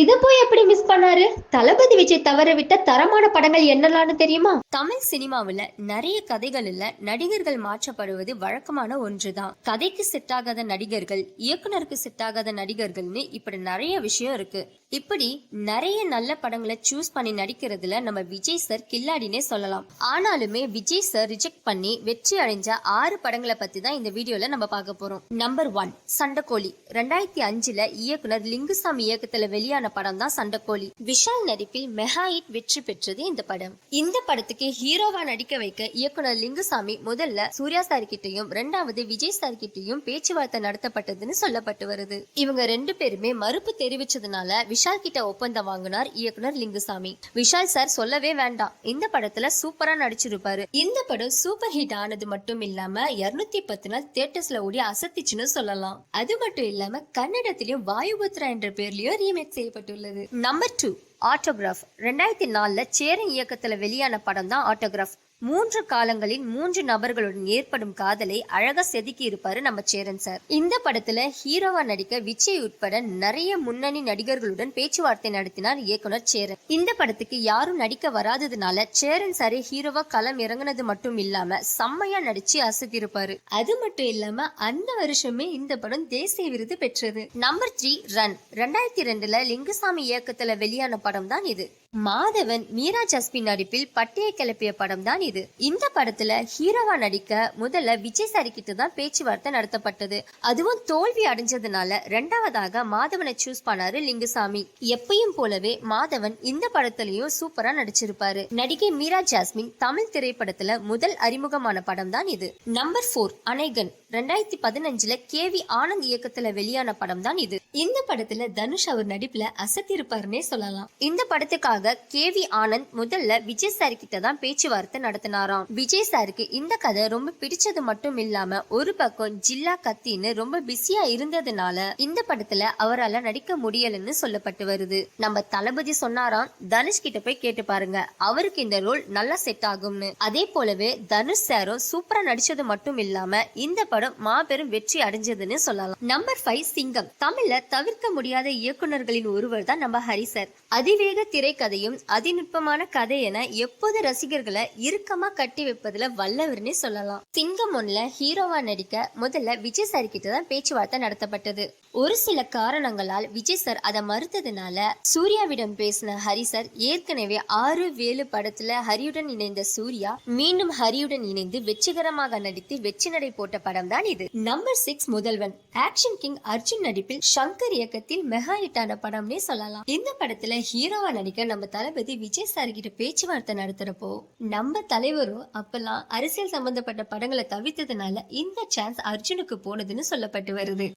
இதை போய் எப்படி மிஸ் பண்ணாரு? தளபதி விஜய் தவற விட்ட தரமான படங்கள் என்னலான்னு தெரியுமா? தமிழ் சினிமாவில் நிறைய கதைகளில் நடிகர்கள் மாற்றப்படுவது வழக்கமான ஒன்றுதான். கதைக்கு செட்டாகாத நடிகர்கள் இயக்குனருக்கு செட்டாகாத நடிகர்கள்னு இப்படி நிறைய விஷயம் இருக்கு. இப்படி நிறைய நல்ல படங்களை சூஸ் பண்ணி நடிக்கிறதுல நம்ம விஜய் சார் கில்லாடினே சொல்லலாம். ஆனாலுமே விஜய் சார் ரிஜெக்ட் பண்ணி வெற்றி அடைஞ்ச ஆறு படங்களை பத்தி தான் இந்த வீடியோல நம்ம பார்க்க போறோம். Number one Sandakozhi. ரெண்டாயிரத்தி அஞ்சுல இயக்குனர் லிங்குசாமி இயக்கத்துல வெளியான படம் தான் சண்டக்கோழி. விஷால் நடிப்பில் மெகா ஹிட் வெற்றி பெற்றது இந்த படம். இந்த படத்துக்கு ஹீரோவா நடிக்க வைக்க இயக்குனர் லிங்குசாமி முதல்ல சூர்யா சார் கிட்டையும் ரெண்டாவது விஜய் சார் கிட்டையும் பேச்சுவார்த்தை நடத்தப்பட்டதுன்னு சொல்லப்பட்டு வருது. இவங்க ரெண்டு பேருமே மறுப்பு தெரிவிச்சதுனால விஷால் கிட்ட ஒப்பந்தம் வாங்கினார் இயக்குனர் லிங்குசாமி. விஷால் சார் சொல்லவே வேண்டாம். இந்த படத்துல சூப்பரா நடிச்சிருப்பாரு. இந்த படம் சூப்பர் ஹிட் ஆனது மட்டும் இல்லாம இருநூத்தி பத்து நாள் தியேட்டர்ஸ்ல ஓடி அசத்திச்சுன்னு சொல்லலாம். அது மட்டும் இல்லாம கன்னடத்திலயும் வாயுபுத்ரா என்ற பேர்லயும் ரீமேக் செய்யப்பட்டுள்ளது. Number two Autograph. ரெண்டாயிரத்தி நாலில் சேரன் இயக்கத்துல வெளியான படம் தான் ஆட்டோகிராஃப். மூன்று காலங்களில் மூன்று நபர்களுடன் ஏற்படும் காதலை அழகா செதுக்கி இருப்பாரு நம்ம சேரன் சார். இந்த படத்துல ஹீரோவா நடிக்க விஜய் உட்பட நிறைய முன்னணி நடிகர்களுடன் பேச்சுவார்த்தை நடத்தினார் இயக்குனர் சேரன். இந்த படத்துக்கு யாரும் நடிக்க வராததுனால சேரன் சாரே ஹீரோவா களம் இறங்குனது மட்டும் இல்லாம செம்மையா நடிச்சு அசத்திருப்பாரு அது மட்டும் இல்லாம அந்த வருஷமே இந்த படம் தேசிய விருது பெற்றது. நம்பர் த்ரீ ரன் ரெண்டாயிரத்தி ரெண்டுல லிங்குசாமி இயக்கத்துல வெளியான படம் தான் இது. மாதவன் மீரா ஜஸ்மின் நடிப்பில் பட்டியை கிளப்பிய படம் தான் இது. இந்த படத்துல ஹீரோவா நடிக்க முதல்ல விஜய் சாரி கிட்ட தான் பேச்சுவார்த்தை நடத்தப்பட்டது. அதுவும் தோல்வி அடைஞ்சதுனால ரெண்டாவதாக மாதவனை சூஸ் பண்ணாரு லிங்குசாமி. எப்பயும் போலவே மாதவன் இந்த படத்துலயும் சூப்பரா நடிச்சிருப்பாரு. நடிகை மீரா ஜாஸ்மின் தமிழ் திரைப்படத்துல முதல் அறிமுகமான படம் தான் இது. நம்பர் ஃபோர் அனைகன் ரெண்டாயிரத்தி பதினஞ்சுல கே வி ஆனந்த் இயக்கத்துல வெளியான படம் தான் இது. இந்த படத்துல தனுஷ் அவர் நடிப்புல அசத்திருப்பாருன்னே சொல்லலாம். இந்த படத்துக்காக கே வி ஆனந்த் முதல்ல விஜய் சார் கிட்ட தான் பேச்சுவார்த்தை நடத்தினாராம். விஜய் சாருக்கு இந்த கதை ரொம்ப பிடிச்சது மட்டும் இல்லாம ஒரு பக்கம் ஜில்லா கத்தின்னு ரொம்ப பிஸியா இருந்ததுனால இந்த படத்துல அவரால் நடிக்க முடியலன்னு சொல்லப்பட்டு வருது. நம்ம தளபதி சொன்னாராம் தனுஷ் கிட்ட போய் கேட்டு பாருங்க. அவருக்கு இந்த ரோல் நல்லா செட் ஆகும்னு. அதே போலவே தனுஷ் சாரும் சூப்பரா நடிச்சது மட்டும் இல்லாம இந்த படம் மாபெரும் வெற்றி அடைஞ்சதுன்னு சொல்லலாம். நம்பர் ஃபைவ் சிங்கம். தமிழ்ல தவிர்க்க முடியாத இயக்குநர்களின் ஒருவர் தான் நம்ம ஹரி சார். அதிவேக திரைக்கதையும் அதிநுட்பமான கதை என எப்போது ரசிகர்களை இறுக்கமா கட்டி வைப்பதுல வல்லவர்னே சொல்லலாம். சிங்கம் ஒன்ல ஹீரோவா நடிக்க முதல்ல விஜய் சார் கிட்ட தான் பேச்சுவார்த்தை நடத்தப்பட்டது. ஒரு சில காரணங்களால் விஜய் சார் அதை மறுத்ததுனால சூர்யாவிடம் பேசின ஹரி சார் ஏற்கனவே ஆறு வேலு படத்துல ஹரியுடன் இணைந்த சூர்யா மீண்டும் ஹரியுடன் இணைந்து வெற்றிகரமாக நடித்து வெற்றி நடை போட்ட படம் தான் இது. Number six Mudhalvan action king Arjun நடிப்பில் சங்கர் இயக்கத்தில் மெகா ஹிட்டான படம்னே சொல்லலாம். இந்த படத்துல ஹீரோவா நடிக்க நம்ம தளபதி விஜய் சார் கிட்ட பேச்சுவார்த்தை நடத்துறப்போ நம்ம தலைவரும் அப்பெல்லாம் அரசியல் சம்பந்தப்பட்ட படங்களை தவிர்த்ததுனால இந்த சான்ஸ் அர்ஜுனுக்கு போனதுன்னு சொல்லப்பட்டு வருது.